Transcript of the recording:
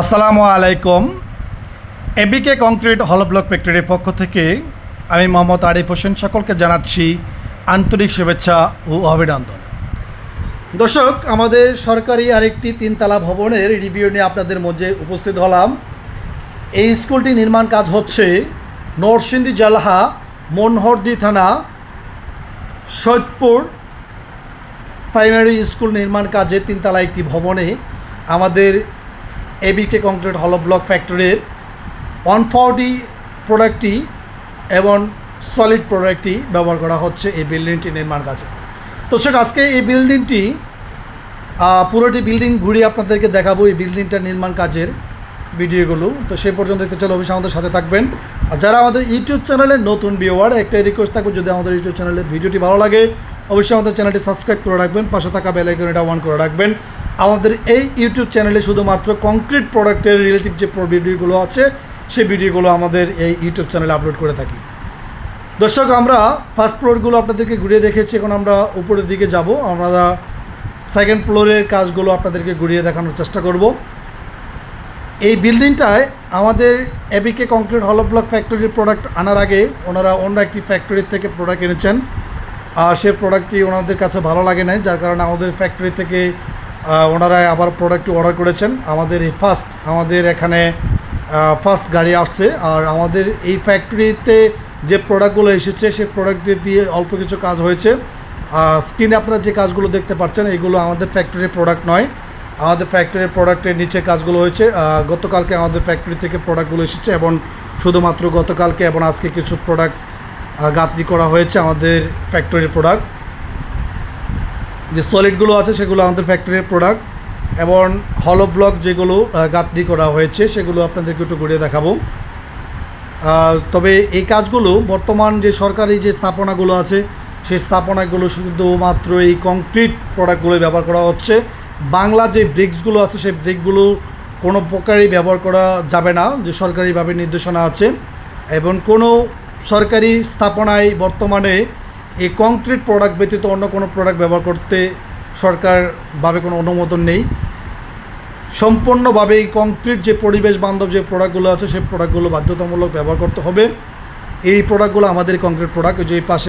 আসসালামু আলাইকুম। এবিকে কংক্রিট হল ব্লক ফ্যাক্টরির পক্ষ থেকে আমি মোহাম্মদ আরিফ হোসেন সকলকে জানাচ্ছি আন্তরিক শুভেচ্ছা ও অভিনন্দন। দর্শক, আমাদের সরকারি আরেকটি তিনতলা ভবনের রিভিউ নিয়ে আপনাদের মধ্যে উপস্থিত হলাম। এই স্কুলটি নির্মাণ কাজ হচ্ছে নরসিংদী জেলা মনহরদি থানা সৈয়দপুর প্রাইমারি স্কুল নির্মাণ কাজে তিনতলা একটি ভবনে। আমাদের এবিকে কংক্রিট হল ব্লক ফ্যাক্টরির ওয়ান ফর্টি প্রোডাক্টটি এবং সলিড প্রোডাক্টটি ব্যবহার করা হচ্ছে এই বিল্ডিংটি নির্মাণ কাজে। তো সে আজকে এই বিল্ডিংটি পুরোটি বিল্ডিং ঘুরিয়ে আপনাদেরকে দেখাবো এই বিল্ডিংটা নির্মাণ কাজের ভিডিওগুলো। তো সেই পর্যন্ত দেখতে চলে, অবশ্যই আমাদের সাথে থাকবেন। আর যারা আমাদের ইউটিউব চ্যানেলে নতুন ভিওয়ার একটাই রিকোয়েস্ট থাকবে, যদি আমাদের ইউটিউব চ্যানেলের ভিডিওটি ভালো লাগে, অবশ্যই আমাদের চ্যানেলটি সাবস্ক্রাইব করে রাখবেন, পাশে থাকা বেল আইকনটা অন করে রাখবেন। আমাদের এই ইউটিউব চ্যানেলে শুধুমাত্র কংক্রিট প্রোডাক্টের রিলেটিভ যে ভিডিওগুলো আছে, সেই ভিডিওগুলো আমাদের এই ইউটিউব চ্যানেলে আপলোড করে থাকি। দর্শক, আমরা ফার্স্ট ফ্লোরগুলো আপনাদেরকে ঘুরিয়ে দেখেছি, এখন আমরা উপরের দিকে যাব। আমরা সেকেন্ড ফ্লোরের কাজগুলো আপনাদেরকে ঘুরিয়ে দেখানোর চেষ্টা করব। এই বিল্ডিংটায় আমাদের এবিকে কংক্রিট হল ব্লক ফ্যাক্টরির প্রোডাক্ট আনার আগে ওনারা অন্য একটি ফ্যাক্টরির থেকে প্রোডাক্ট এনেছেন। আর সে প্রোডাক্টটি ওনাদের কাছে ভালো লাগে নাই, যার কারণে আমাদের ফ্যাক্টরি থেকে ওনারা আবার প্রোডাক্টটি অর্ডার করেছেন। আমাদের এই ফার্স্ট আমাদের এখানে ফার্স্ট গাড়ি আসছে। আর আমাদের এই ফ্যাক্টরিতে যে প্রোডাক্টগুলো এসেছে, সেই প্রোডাক্টটি দিয়ে অল্প কিছু কাজ হয়েছে। স্ক্রিনে আপনারা যে কাজগুলো দেখতে পাচ্ছেন, এগুলো আমাদের ফ্যাক্টরির প্রোডাক্ট নয়। আমাদের ফ্যাক্টরির প্রোডাক্টের নিচে কাজগুলো হয়েছে। গতকালকে আমাদের ফ্যাক্টরি থেকে প্রোডাক্টগুলো এসেছে এবং শুধুমাত্র গতকালকে এবং আজকে কিছু প্রোডাক্ট গাঁথনি করা হয়েছে আমাদের ফ্যাক্টরির প্রোডাক্ট যে সলিডগুলো আছে, সেগুলো আমাদের ফ্যাক্টরির প্রোডাক্ট এবং হলো ব্লক যেগুলো গাঁথনি করা হয়েছে, সেগুলো আপনাদেরকে একটু ঘুরিয়ে দেখাবো। তবে এই কাজগুলো বর্তমান যে সরকারি যে স্থাপনাগুলো আছে, সেই স্থাপনাগুলো শুধুমাত্র এই কংক্রিট প্রোডাক্টগুলো ব্যবহার করা হচ্ছে। বাংলা যে ব্রিক্সগুলো আছে, সেই ব্রিকগুলো কোনো প্রকারই ব্যবহার করা যাবে না, যে সরকারিভাবে নির্দেশনা আছে। এবং কোনো সরকারি স্থাপনায় বর্তমানে এই কংক্রিট প্রোডাক্ট ব্যতীত অন্য কোনো প্রোডাক্ট ব্যবহার করতে সরকারভাবে কোনো অনুমোদন নেই। সম্পূর্ণভাবে এই কংক্রিট যে পরিবেশ বান্ধব যে প্রোডাক্টগুলো আছে, সেই প্রোডাক্টগুলো বাধ্যতামূলক ব্যবহার করতে হবে। এই প্রোডাক্টগুলো আমাদের কংক্রিট প্রোডাক্ট যে পাশে